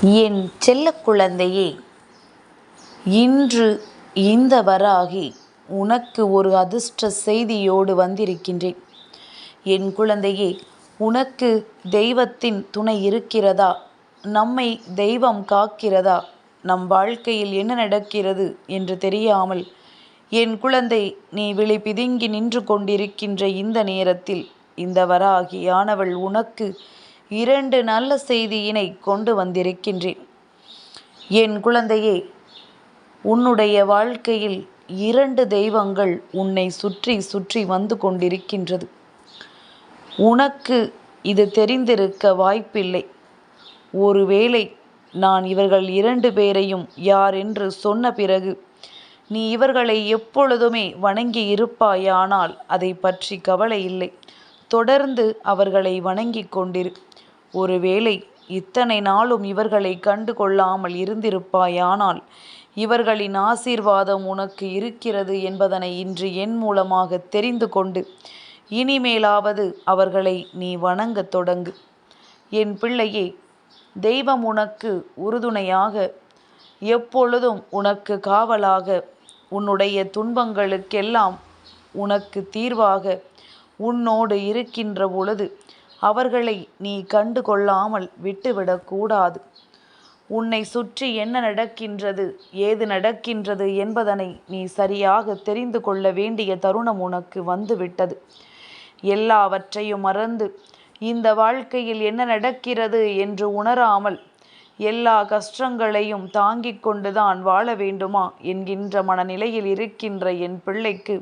என் செல்ல குழந்தையே இன்று இந்த வராகி உனக்கு ஒரு அதிர்ஷ்ட செய்தியோடு வந்திருக்கின்றேன். என் குழந்தையே உனக்கு தெய்வத்தின் துணை இருக்கிறதா? நம்மை தெய்வம் காக்கிறதா? நம் வாழ்க்கையில் என்ன நடக்கிறது என்று தெரியாமல் என் குழந்தை நீ விழி பிதுங்கி நின்று கொண்டிருக்கின்ற இந்த நேரத்தில் இந்த வராகியானவள் உனக்கு இரண்டு நல்ல செய்தியினை கொண்டு வந்திருக்கின்றேன். என் குழந்தையே உன்னுடைய வாழ்க்கையில் இரண்டு தெய்வங்கள் உன்னை சுற்றி சுற்றி வந்து கொண்டிருக்கின்றது. உனக்கு இது தெரிந்திருக்க வாய்ப்பில்லை. ஒருவேளை நான் இவர்கள் இரண்டு பேரையும் யார் என்று சொன்ன பிறகு நீ இவர்களை எப்பொழுதுமே வணங்கி இருப்பாயானால் அதை பற்றி கவலை இல்லை. தொடர்ந்து அவர்களை வணங்கி கொண்டிரு. ஒருவேளை இத்தனை நாளும் இவர்களை கண்டு கொள்ளாமல் இருந்திருப்பாயானால் இவர்களின் ஆசீர்வாதம் உனக்கு இருக்கிறது என்பதனை இன்று என் மூலமாக தெரிந்து கொண்டு இனிமேலாவது அவர்களை நீ வணங்கத் தொடங்கு. என் பிள்ளையே தெய்வம் உனக்கு உறுதுணையாக எப்பொழுதும் உனக்கு காவலாக உன்னுடைய துன்பங்களுக்கெல்லாம் உனக்கு தீர்வாக உன்னோடு இருக்கின்ற பொழுது அவர்களை நீ கண்டு கொள்ளாமல் விட்டுவிடக்கூடாது உன்னை சுற்றி என்ன நடக்கின்றது ஏது நடக்கின்றது என்பதனை நீ சரியாக தெரிந்து கொள்ள வேண்டிய தருணம் உனக்கு வந்துவிட்டது. எல்லாவற்றையும் மறந்து இந்த வாழ்க்கையில் என்ன நடக்கிறது என்று உணராமல் எல்லா கஷ்டங்களையும் தாங்கிக் கொண்டுதான் வாழ வேண்டுமா என்கின்ற மனநிலையில் இருக்கின்ற என் பிள்ளைக்கு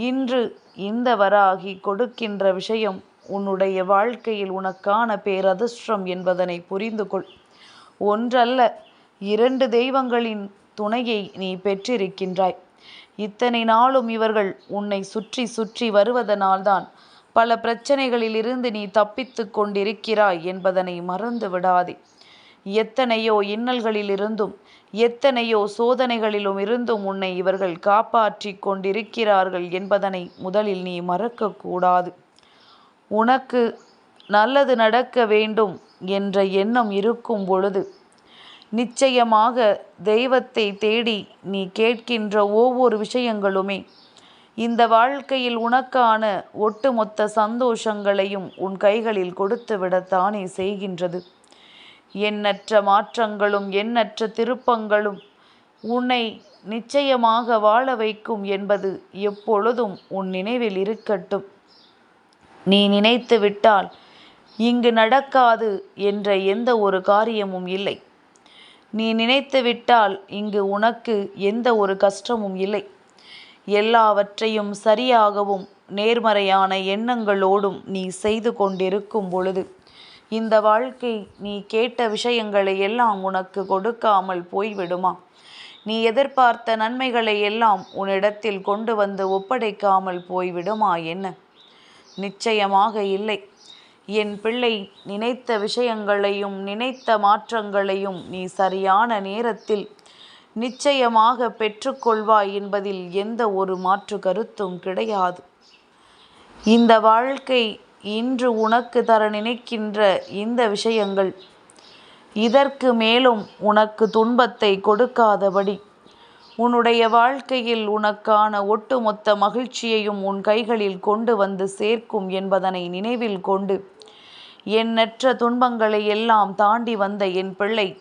இன்று இந்த வராகி கொடுக்கின்ற விஷயம் உன்னுடைய வாழ்க்கையில் உனக்கான பேரதிர்ஷ்டம் என்பதனை புரிந்து கொள் ஒன்றல்ல இரண்டு தெய்வங்களின் துணையை நீ பெற்றிருக்கின்றாய். இத்தனை நாளும் இவர்கள் உன்னை சுற்றி சுற்றி வருவதனால்தான் பல பிரச்சனைகளிலிருந்து நீ தப்பித்து கொண்டிருக்கிறாய் என்பதனை மறந்து விடாதே எத்தனையோ இன்னல்களிலிருந்தும் எத்தனையோ சோதனைகளிலும் இருந்தும் உன்னை இவர்கள் காப்பாற்றி கொண்டிருக்கிறார்கள் என்பதனை முதலில் நீ மறக்கக்கூடாது. உனக்கு நல்லது நடக்க வேண்டும் என்ற எண்ணம் இருக்கும் பொழுது நிச்சயமாக தெய்வத்தை தேடி நீ கேட்கின்ற ஒவ்வொரு விஷயங்களுமே இந்த வாழ்க்கையில் உனக்கான ஒட்டுமொத்த சந்தோஷங்களையும் உன் கைகளில் கொடுத்து விடத்தானே செய்கின்றது. எண்ணற்ற மாற்றங்களும் எண்ணற்ற திருப்பங்களும் உன்னை நிச்சயமாக வாழ வைக்கும் என்பது எப்பொழுதும் உன் நினைவில் இருக்கட்டும். நீ நினைத்து விட்டால் இங்கு நடக்காது என்ற எந்த ஒரு காரியமும் இல்லை. நீ நினைத்து விட்டால் இங்கு உனக்கு எந்த ஒரு கஷ்டமும் இல்லை. எல்லாவற்றையும் சரியாகவும் நேர்மறையான எண்ணங்களோடும் நீ செய்து கொண்டிருக்கும் பொழுது இந்த வாழ்க்கை நீ கேட்ட விஷயங்களை எல்லாம் உனக்கு கொடுக்காமல் போய்விடுமா? நீ எதிர்பார்த்த நன்மைகளை எல்லாம் உன்னிடத்தில் கொண்டு வந்து ஒப்படைக்காமல் போய்விடுமா என்ன? நிச்சயமாக இல்லை. என் பிள்ளை நினைத்த விஷயங்களையும் நினைத்த மாற்றங்களையும் நீ சரியான நேரத்தில் நிச்சயமாக பெற்றுக்கொள்வாய் என்பதில் எந்த ஒரு மாற்று கருத்தும் கிடையாது. இந்த வாழ்க்கை இன்று உனக்கு தர நினைக்கின்ற இந்த விஷயங்கள் இதற்கு மேலும் உனக்கு துன்பத்தை கொடுக்காதபடி. உன்னுடைய வாழ்க்கையில் உனக்கான ஒட்டுமொத்த மகிழ்ச்சியையும் உன் கைகளில் கொண்டு வந்து சேர்க்கும் என்பதனை நினைவில் கொண்டு எண்ணற்ற துன்பங்களை எல்லாம் தாண்டி வந்த என் பிள்ளை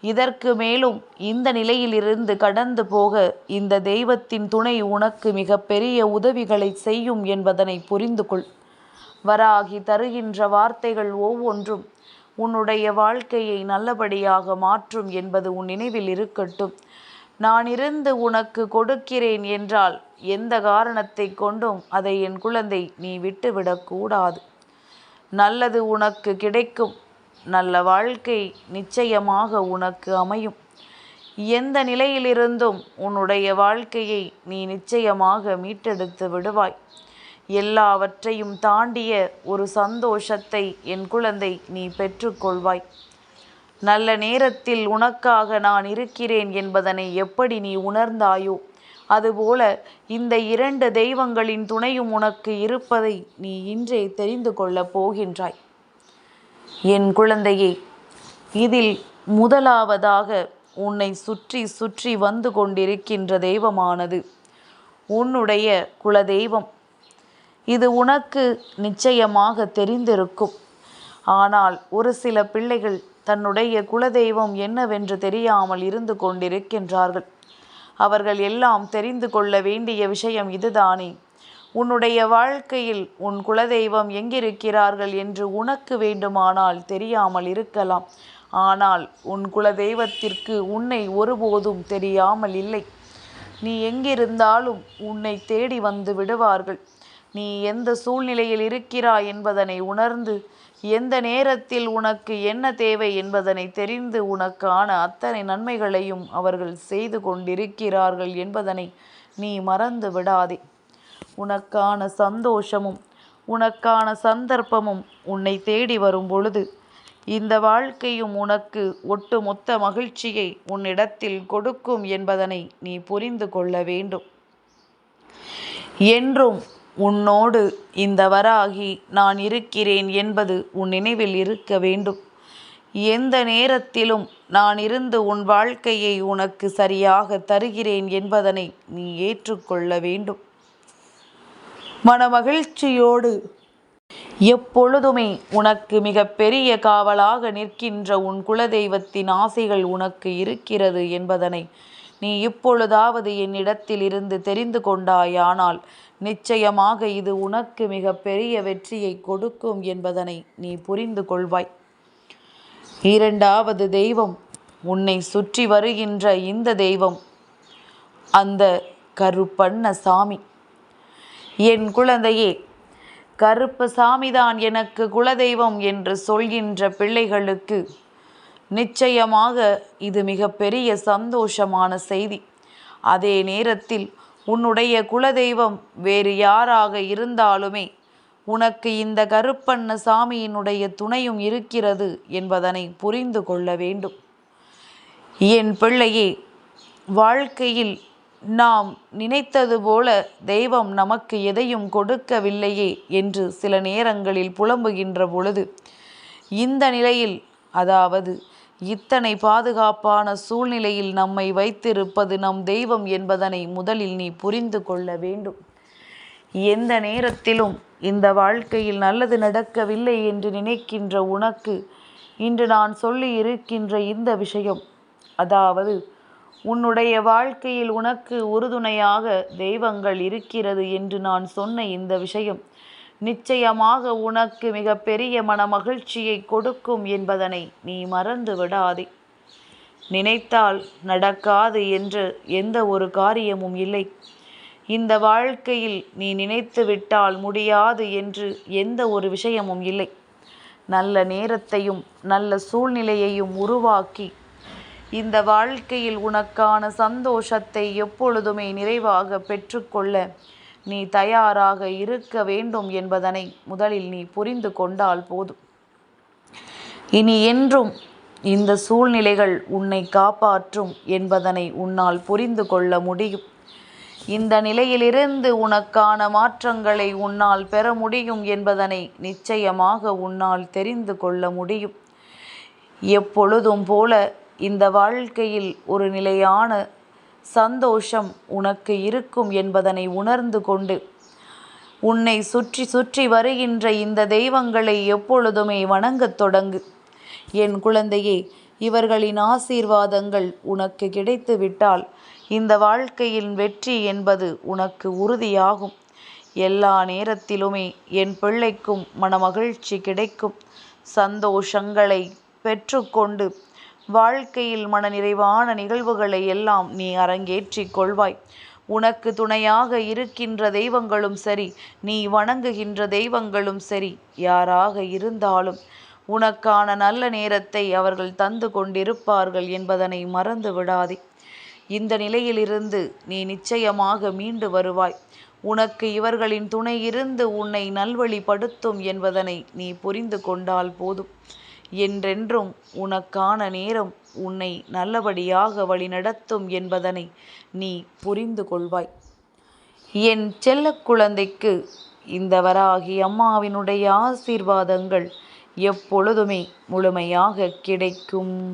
இதற்கு மேலும் இந்த நிலையிலிருந்து கடந்து போக இந்த தெய்வத்தின் துணை உனக்கு மிகப்பெரிய உதவிகளை செய்யும் என்பதனை புரிந்து கொள் வராகி தருகின்ற வார்த்தைகள் ஒவ்வொன்றும் உன்னுடைய வாழ்க்கையை நல்லபடியாக மாற்றும் என்பது உன் நினைவில் இருக்கட்டும். நான் இருந்து உனக்கு கொடுக்கிறேன் என்றால் எந்த காரணத்தை கொண்டும் அதை என் குழந்தை நீ விட்டுவிடக்கூடாது நல்லது உனக்கு கிடைக்கும். நல்ல வாழ்க்கை நிச்சயமாக உனக்கு அமையும். எந்த நிலையிலிருந்தும் உன்னுடைய வாழ்க்கையை நீ நிச்சயமாக மீட்டெடுத்து விடுவாய். எல்லாவற்றையும் தாண்டிய ஒரு சந்தோஷத்தை என் குழந்தை நீ பெற்றுக்கொள்வாய். நல்ல நேரத்தில் உனக்காக நான் இருக்கிறேன் என்பதனை எப்படி நீ உணர்ந்தாயோ அதுபோல இந்த இரண்டு தெய்வங்களின் துணையும் உனக்கு இருப்பதை நீ இன்றே தெரிந்து கொள்ளப் போகின்றாய். என் குழந்தையே இதில் முதலாவதாக உன்னை சுற்றி சுற்றி வந்து கொண்டிருக்கின்ற தெய்வமானது உன்னுடைய குலதெய்வம். இது உனக்கு நிச்சயமாக தெரிந்திருக்கும். ஆனால் ஒரு சில பிள்ளைகள் தன்னுடைய குலதெய்வம் என்னவென்று தெரியாமல் இருந்து கொண்டிருக்கின்றார்கள். அவர்கள் எல்லாம் தெரிந்து கொள்ள வேண்டிய விஷயம் இதுதானே. உன்னுடைய வாழ்க்கையில் உன் குலதெய்வம் எங்கிருக்கிறார்கள் என்று உனக்கு வேண்டுமானால் தெரியாமல் இருக்கலாம். ஆனால் உன் குலதெய்வத்திற்கு உன்னை ஒருபோதும் தெரியாமல் இல்லை. நீ எங்கிருந்தாலும் உன்னை தேடி வந்து விடுவார்கள். நீ எந்த சூழ்நிலையில் இருக்கிறாய் என்பதனை உணர்ந்து எந்த நேரத்தில் உனக்கு என்ன தேவை என்பதனை தெரிந்து உனக்கான அத்தனை நன்மைகளையும் அவர்கள் செய்து கொண்டிருக்கிறார்கள் என்பதனை நீ மறந்து விடாதே. உனக்கான சந்தோஷமும் உனக்கான சந்தர்ப்பமும் உன்னை தேடி வரும் பொழுது இந்த வாழ்க்கையும் உனக்கு ஒட்டுமொத்த மகிழ்ச்சியை உன்னிடத்தில் கொடுக்கும் என்பதனை நீ புரிந்து கொள்ள வேண்டும். என்றும் உன்னோடு இந்த வராகி நான் இருக்கிறேன் என்பது உன் நினைவில் இருக்க வேண்டும். எந்த நேரத்திலும் நான் இருந்து உன் வாழ்க்கையை உனக்கு சரியாக தருகிறேன் என்பதனை நீ ஏற்றுக்கொள்ள வேண்டும். மனமகிழ்ச்சியோடு எப்பொழுதுமே உனக்கு மிக பெரிய காவலாக நிற்கின்ற உன் குலதெய்வத்தின் ஆசைகள் உனக்கு இருக்கிறது என்பதனை நீ இப்பொழுதாவது என்னிடத்தில் இருந்து தெரிந்து கொண்டாயானால் நிச்சயமாக இது உனக்கு மிக பெரிய வெற்றியை கொடுக்கும் என்பதனை நீ புரிந்து கொள்வாய். இரண்டாவது தெய்வம் உன்னை சுற்றி வருகின்ற இந்த தெய்வம் அந்த கருப்பண்ண சாமி என் குழந்தையே கருப்பு சாமிதான் எனக்கு குலதெய்வம் என்று சொல்கின்ற பிள்ளைகளுக்கு நிச்சயமாக இது மிகப்பெரிய சந்தோஷமான செய்தி. அதே நேரத்தில் உன்னுடைய குலதெய்வம் வேறு யாராக இருந்தாலுமே உனக்கு இந்த கருப்பண்ண சாமியினுடைய துணையும் இருக்கிறது என்பதனை புரிந்து கொள்ள வேண்டும். என் பிள்ளையே வாழ்க்கையில் நாம் நினைத்தது போல தெய்வம் நமக்கு எதையும் கொடுக்கவில்லையே என்று சில நேரங்களில் புலம்புகின்ற பொழுது இந்த நிலையில் அதாவது இத்தனை பாதுகாப்பான சூழ்நிலையில் நம்மை வைத்திருப்பது நம் தெய்வம் என்பதனை முதலில் நீ புரிந்து கொள்ள வேண்டும். எந்த நேரத்திலும் இந்த வாழ்க்கையில் நல்லது நடக்கவில்லை என்று நினைக்கின்ற உனக்கு இன்று நான் சொல்லி இருக்கின்ற இந்த விஷயம் அதாவது உன்னுடைய வாழ்க்கையில் உனக்கு உறுதுணையாக தெய்வங்கள் இருக்கிறது என்று நான் சொன்ன இந்த விஷயம் நிச்சயமாக உனக்கு மிக பெரிய மன மகிழ்ச்சியை கொடுக்கும் என்பதனை நீ மறந்து விடாதே நினைத்தால் நடக்காது என்று எந்த ஒரு காரியமும் இல்லை. இந்த வாழ்க்கையில் நீ நினைத்து விட்டால் முடியாது என்று எந்த ஒரு விஷயமும் இல்லை. நல்ல நேரத்தையும் நல்ல சூழ்நிலையையும் உருவாக்கி இந்த வாழ்க்கையில் உனக்கான சந்தோஷத்தை எப்பொழுதுமே நிறைவாக பெற்றுக்கொள்ள நீ தயாராக இருக்க வேண்டும் என்பதனை முதலில் நீ புரிந்து கொண்டால் போதும். இனி என்றும் இந்த சூழ்நிலைகள் உன்னை காப்பாற்றும் என்பதனை உன்னால் புரிந்து கொள்ள முடியும். இந்த நிலையிலிருந்து உனக்கான மாற்றங்களை உன்னால் பெற முடியும் என்பதனை நிச்சயமாக உன்னால் தெரிந்து கொள்ள முடியும். எப்பொழுதும் போல இந்த வாழ்க்கையில் ஒரு நிலையான சந்தோஷம் உனக்கு இருக்கும் என்பதனை உணர்ந்து கொண்டு உன்னை சுற்றி சுற்றி வருகின்ற இந்த தெய்வங்களை எப்பொழுதுமே வணங்கத் தொடங்கு. என் குழந்தையே இவர்களின் ஆசீர்வாதங்கள் உனக்கு கிடைத்து விட்டால் இந்த வாழ்க்கையின் வெற்றி என்பது உனக்கு உறுதியாகும். எல்லா நேரத்திலுமே என் பிள்ளைக்கும் மனமகிழ்ச்சி கிடைக்கும். சந்தோஷங்களை பெற்றுக்கொண்டு வாழ்க்கையில் மனநிறைவான நிகழ்வுகளை எல்லாம் நீ அரங்கேற்றிக் கொள்வாய். உனக்கு துணையாக இருக்கின்ற தெய்வங்களும் சரி நீ வணங்குகின்ற தெய்வங்களும் சரி யாராக இருந்தாலும் உனக்கான நல்ல நேரத்தை அவர்கள் தந்து கொண்டிருப்பார்கள் என்பதனை மறந்து விடாதே. இந்த நிலையிலிருந்து நீ நிச்சயமாக மீண்டு வருவாய். உனக்கு இவர்களின் துணை இருந்து உன்னை நல்வழிப்படுத்தும் என்பதனை நீ புரிந்து கொண்டால் போதும். என்றென்றும் உனக்கான நேரம் உன்னை நல்லபடியாக வழிநடத்தும் என்பதனை நீ புரிந்து கொள்வாய். என் செல்ல குழந்தைக்கு இந்த வராகி அம்மாவினுடைய ஆசீர்வாதங்கள் எப்பொழுதுமே முழுமையாக கிடைக்கும்.